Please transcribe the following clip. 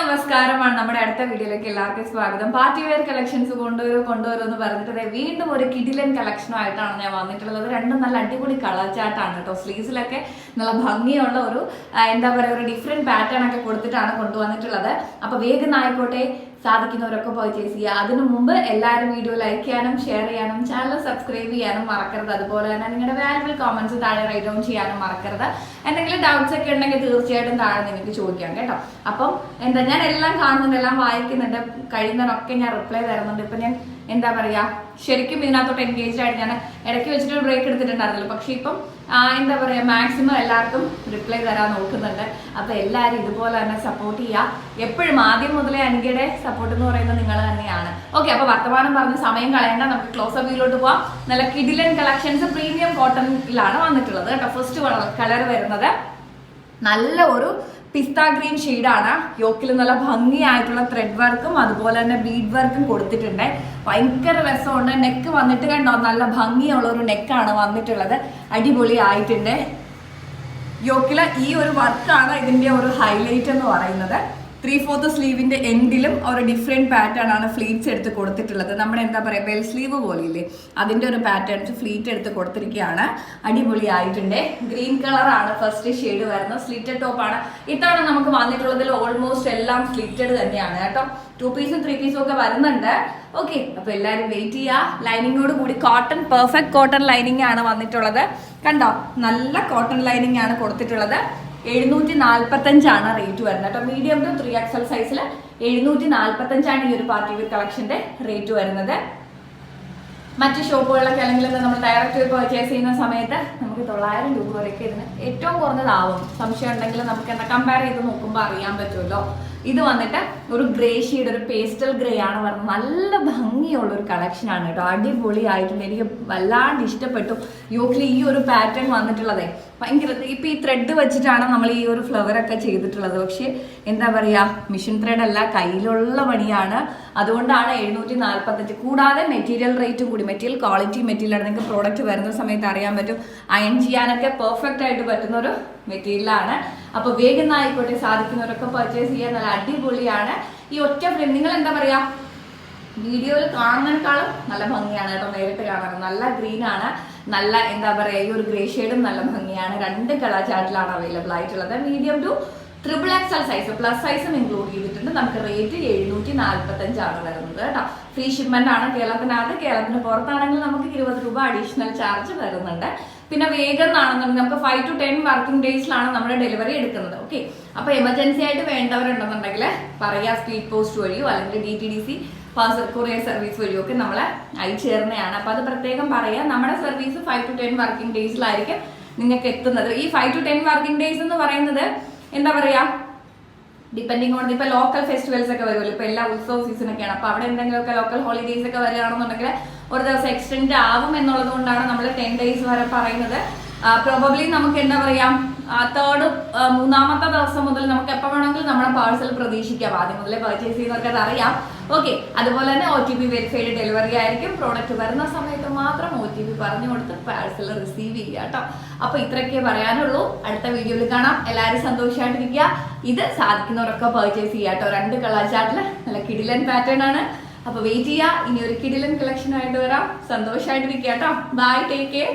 നമസ്കാരമാണ്. നമ്മുടെ അടുത്ത വീഡിയോയിലേക്ക് എല്ലാവർക്കും സ്വാഗതം. പാർട്ടി വെയർ കളക്ഷൻസ് കൊണ്ടുവരും കൊണ്ടുവരും എന്ന് പറഞ്ഞിട്ട് വീണ്ടും ഒരു കിഡിലൻ കളക്ഷനുമായിട്ടാണ് ഞാൻ വന്നിട്ടുള്ളത്. രണ്ടും നല്ല അടിപൊളി കളർ ചാട്ടാണ് കേട്ടോ. സ്ലീവ്സിലൊക്കെ നല്ല ഭംഗിയുള്ള ഒരു എന്താ പറയുക ഒരു ഡിഫറെന്റ് പാറ്റേൺ ഒക്കെ കൊടുത്തിട്ടാണ് കൊണ്ടുവന്നിട്ടുള്ളത്. അപ്പോൾ വേഗം ആയിക്കോട്ടെ സാധിക്കുന്നവരൊക്കെ പർച്ചേസ് ചെയ്യുക. അതിനു മുമ്പ് എല്ലാവരും വീഡിയോ ലൈക്ക് ചെയ്യാനും ഷെയർ ചെയ്യാനും ചാനൽ സബ്സ്ക്രൈബ് ചെയ്യാനും മറക്കരുത്. അതുപോലെ തന്നെ നിങ്ങളുടെ വാല്യുബിൾ കോമൻസ് താഴെ റൈറ്റ് ഡൗൺ ചെയ്യാനും മറക്കരുത്. എന്തെങ്കിലും ഡൗട്ട്സ് ഒക്കെ ഉണ്ടെങ്കിൽ തീർച്ചയായിട്ടും താഴെ നിങ്ങൾക്ക് ചോദിക്കാം കേട്ടോ. അപ്പം എന്താ ഞാൻ എല്ലാം കാണുന്നുണ്ട് എല്ലാം വായിക്കുന്നുണ്ട്. കഴിയുന്നതൊക്കെ ഞാൻ റിപ്ലൈ തരുന്നുണ്ട്. ഇപ്പൊ ഞാൻ എന്താ പറയാ ശരിക്കും ഇതിനകത്തോട്ട് എൻഗേജ് ആയിട്ട് ഞാൻ ഇടയ്ക്ക് വെച്ചിട്ട് ഒരു ബ്രേക്ക് എടുത്തിട്ടുണ്ടായിരുന്നല്ലോ. പക്ഷെ ഇപ്പം എന്താ പറയാ മാക്സിമം എല്ലാവർക്കും റിപ്ലൈ തരാൻ നോക്കുന്നുണ്ട്. അപ്പൊ എല്ലാരും ഇതുപോലെ തന്നെ സപ്പോർട്ട് ചെയ്യുക എപ്പോഴും ആദ്യം മുതലേ അനികയുടെ സപ്പോർട്ട് എന്ന് പറയുന്നത് നിങ്ങൾ തന്നെയാണ്. ഓക്കെ അപ്പൊ വർത്തമാനം പറഞ്ഞ് സമയം കളയേണ്ട. നമുക്ക് ക്ലോസ് അപ്പിയിലോട്ട് പോവാം. നല്ല കിഡിലൻ കളക്ഷൻസ് പ്രീമിയം കോട്ടണിലാണ് വന്നിട്ടുള്ളത് കേട്ടോ. ഫസ്റ്റ് കളർ വരുന്നത്. നല്ല ഒരു പിസ്ത ഗ്രീൻ ഷെയ്ഡാണ്. യോക്കിൽ നല്ല ഭംഗിയായിട്ടുള്ള ത്രെഡ് വർക്കും അതുപോലെ തന്നെ ബീഡ് വർക്കും കൊടുത്തിട്ടുണ്ട്. ഭയങ്കര രസമുണ്ട്. നെക്ക് വന്നിട്ട് കണ്ടോ? നല്ല ഭംഗിയുള്ള ഒരു നെക്കാണ് വന്നിട്ടുള്ളത്. അടിപൊളി ആയിട്ടുണ്ട് യോക്കിലെ ഈ ഒരു വർക്കാണ് ഇതിന്റെ ഒരു ഹൈലൈറ്റ് എന്ന് പറയുന്നത്. ത്രീ ഫോർത്ത് സ്ലീവിന്റെ എൻഡിലും ഒരു ഡിഫറെന്റ് പാറ്റേൺ ആണ് ഫ്ലീറ്റ്സ് എടുത്ത് കൊടുത്തിട്ടുള്ളത്. നമ്മുടെ എന്താ പറയുക ബെൽ സ്ലീവ് പോലെയില്ലേ? അതിന്റെ ഒരു പാറ്റേൺസ് ഫ്ലീറ്റ് എടുത്ത് കൊടുത്തിരിക്കുകയാണ്. അടിപൊളി ആയിട്ടുണ്ട് ഗ്രീൻ കളറാണ് ഫസ്റ്റ് ഷെയ്ഡ് വരുന്നത്. സ്ലിറ്റഡ് ടോപ്പാണ് ഇത്തവണ നമുക്ക് വന്നിട്ടുള്ളതിൽ ഓൾമോസ്റ്റ് എല്ലാം സ്ലിറ്റഡ് തന്നെയാണ് കേട്ടോ. ടു പീസും ത്രീ പീസും ഒക്കെ വരുന്നുണ്ട്. ഓക്കെ അപ്പൊ എല്ലാവരും വെയിറ്റ് ചെയ്യുക ലൈനിങ്ങോട് കൂടി കോട്ടൺ പെർഫെക്റ്റ് കോട്ടൺ ലൈനിങ് ആണ് വന്നിട്ടുള്ളത്. കണ്ടോ? നല്ല കോട്ടൺ ലൈനിങ് ആണ് കൊടുത്തിട്ടുള്ളത്. എഴുന്നൂറ്റി നാൽപ്പത്തഞ്ചാണ് റേറ്റ് വരുന്നത് കേട്ടോ. മീഡിയം ടു ത്രീ എക്സൽ സൈസിൽ എഴുന്നൂറ്റി നാൽപ്പത്തഞ്ചാണ് ഈ ഒരു പാർട്ടി വെയർ കളക്ഷന്റെ റേറ്റ് വരുന്നത്. മറ്റ് ഷോപ്പുകളിലൊക്കെ അല്ലെങ്കിൽ നമ്മൾ ഡയറക്റ്റ് പെർച്ചേസ് ചെയ്യുന്ന സമയത്ത് നമുക്ക് തൊള്ളായിരം രൂപ വരെയൊക്കെ ഇതിന് ഏറ്റവും കുറഞ്ഞതാവും. സംശയം ഉണ്ടെങ്കിൽ നമുക്ക് എന്താ കമ്പയർ ചെയ്ത് നോക്കുമ്പോൾ അറിയാൻ പറ്റുമല്ലോ. ഇത് വന്നിട്ട് ഒരു ഗ്രേ ഷെയ്ഡ് ഒരു പേസ്റ്റൽ ഗ്രേ ആണ്. പറഞ്ഞത് നല്ല ഭംഗിയുള്ള ഒരു കളക്ഷൻ ആണ് കേട്ടോ. അടിപൊളി ആയിട്ടുണ്ട് എനിക്ക് വല്ലാണ്ട് ഇഷ്ടപ്പെട്ടു. യോക്കിൽ ഈ ഒരു പാറ്റേൺ വന്നിട്ടുള്ളതേ. ഭയങ്കര ഇപ്പം ഈ ത്രെഡ് വെച്ചിട്ടാണ് നമ്മൾ ഈ ഒരു ഫ്ലവർ ഒക്കെ ചെയ്തിട്ടുള്ളത്. പക്ഷേ എന്താ പറയുക മിഷൻ ത്രെഡ് അല്ല കയ്യിലുള്ള പണിയാണ്. അതുകൊണ്ടാണ് എഴുന്നൂറ്റി നാൽപ്പത്തഞ്ച് കൂടാതെ മെറ്റീരിയൽ റേറ്റും കൂടി. മെറ്റീരിയൽ ക്വാളിറ്റി മെറ്റീരിയൽ ആണ്. നിങ്ങൾക്ക് പ്രോഡക്റ്റ് വരുന്ന സമയത്ത് അറിയാൻ പറ്റും. അയൺ ചെയ്യാനൊക്കെ പെർഫെക്റ്റ് ആയിട്ട് പറ്റുന്ന ഒരു മെറ്റീരിയലാണ്. അപ്പൊ വേഗം ആയിക്കോട്ടെ സാധിക്കുന്നവരൊക്കെ പർച്ചേസ് ചെയ്യാൻ നല്ല അടിപൊളിയാണ്. ഈ ഒറ്റ ഫ്രെയിം നിങ്ങൾ എന്താ പറയാ? വീഡിയോയിൽ കാണുന്നതിനേക്കാളും നല്ല ഭംഗിയാണ് കേട്ടോ നേരിട്ട് കാണാറ് നല്ല ഗ്രീൻ ആണ്. നല്ല എന്താ പറയാ ഈ ഒരു ഗ്രേ ഷെയ്ഡും നല്ല ഭംഗിയാണ്. രണ്ട് കളർ ചാർട്ടിലാണ് അവൈലബിൾ ആയിട്ടുള്ളത്. Medium to triple XL size plus സൈസും ഇൻക്ലൂഡ് ചെയ്തിട്ടുണ്ട്. നമുക്ക് റേറ്റ് എഴുന്നൂറ്റി നാൽപ്പത്തഞ്ചാണ് വരുന്നത് കേട്ടോ. ഫ്രീ ഷിപ്മെന്റ് ആണ് കേരളത്തിനകത്ത് കേരളത്തിന് പുറത്താണെങ്കിൽ നമുക്ക് ഇരുപത് രൂപ അഡീഷണൽ ചാർജ് വരുന്നുണ്ട്. പിന്നെ വേഗം ആണെന്നുണ്ടെങ്കിൽ നമുക്ക് ഫൈവ് ടു ടെൻ വർക്കിംഗ് ഡേയ്സിലാണ് നമ്മുടെ ഡെലിവറി എടുക്കുന്നത് ഓക്കെ അപ്പൊ എമർജൻസി ആയിട്ട് വേണ്ടവരുണ്ടെന്നുണ്ടെങ്കിൽ പറയാ സ്പീഡ് പോസ്റ്റ് വഴിയോ അല്ലെങ്കിൽ D T D C parcel courier service വഴിയോ ഒക്കെ നമ്മളെ അയച്ചു തരുന്നതാണ് അപ്പൊ അത് പ്രത്യേകം പറയാം നമ്മുടെ service five two ten working ഡേയ്സിലായിരിക്കും നിങ്ങൾക്ക് എത്തുന്നത്. ഈ five two ten working days എന്ന് പറയുന്നത് എന്താ പറയാ? ഡിപ്പെൻഡിങ് ഓൺ ഇപ്പൊ ലോക്കൽ ഫെസ്റ്റിവൽസ് ഒക്കെ വരുമല്ലോ. ഇപ്പൊ എല്ലാ ഉത്സവ സീസൺ ഒക്കെയാണ്. അപ്പൊ അവിടെ എന്തെങ്കിലുമൊക്കെ ലോക്കൽ ഹോളിഡേയ്സ് ഒക്കെ വരികയാണെന്നുണ്ടെങ്കിൽ ഒരു ദിവസം എക്സ്റ്റെൻഡ് ആവും എന്നുള്ളത് കൊണ്ടാണ് നമ്മൾ ടെൻ ഡേയ്സ് വരെ പറയുന്നത്. പ്രോബബ്ലി നമുക്ക് എന്താ പറയാ തേർഡ് മൂന്നാമത്തെ ദിവസം മുതൽ നമുക്ക് എപ്പോൾ വേണമെങ്കിലും നമ്മുടെ പാഴ്സൽ പ്രതീക്ഷിക്കാം. ആദ്യം മുതലേ പർച്ചേസ് ചെയ്യുന്നവർക്ക് അത് അറിയാം. ഓക്കെ അതുപോലെ തന്നെ O T P verified delivery ആയിരിക്കും. പ്രോഡക്റ്റ് വരുന്ന സമയത്ത് മാത്രം ഒ ടി പി പറഞ്ഞു കൊടുത്ത് പാഴ്സൽ റിസീവ് ചെയ്യുക കേട്ടോ. അപ്പൊ ഇത്രയൊക്കെ പറയാനുള്ളൂ. അടുത്ത വീഡിയോയിൽ കാണാം. എല്ലാവരും സന്തോഷമായിട്ടിരിക്കുക ഇത് സാധിക്കുന്നവരൊക്കെ പർച്ചേസ് ചെയ്യുക കേട്ടോ. രണ്ട് കളർ ചാർട്ടിൽ നല്ല കിടിലൻ പാറ്റേൺ ആണ്. അപ്പൊ വെയിറ്റ് ചെയ്യുക. ഇനി ഒരു കിടിലൻ കളക്ഷൻ ആയിട്ട് വരാം. സന്തോഷമായിട്ടിരിക്കുക കേട്ടോ. Bye take care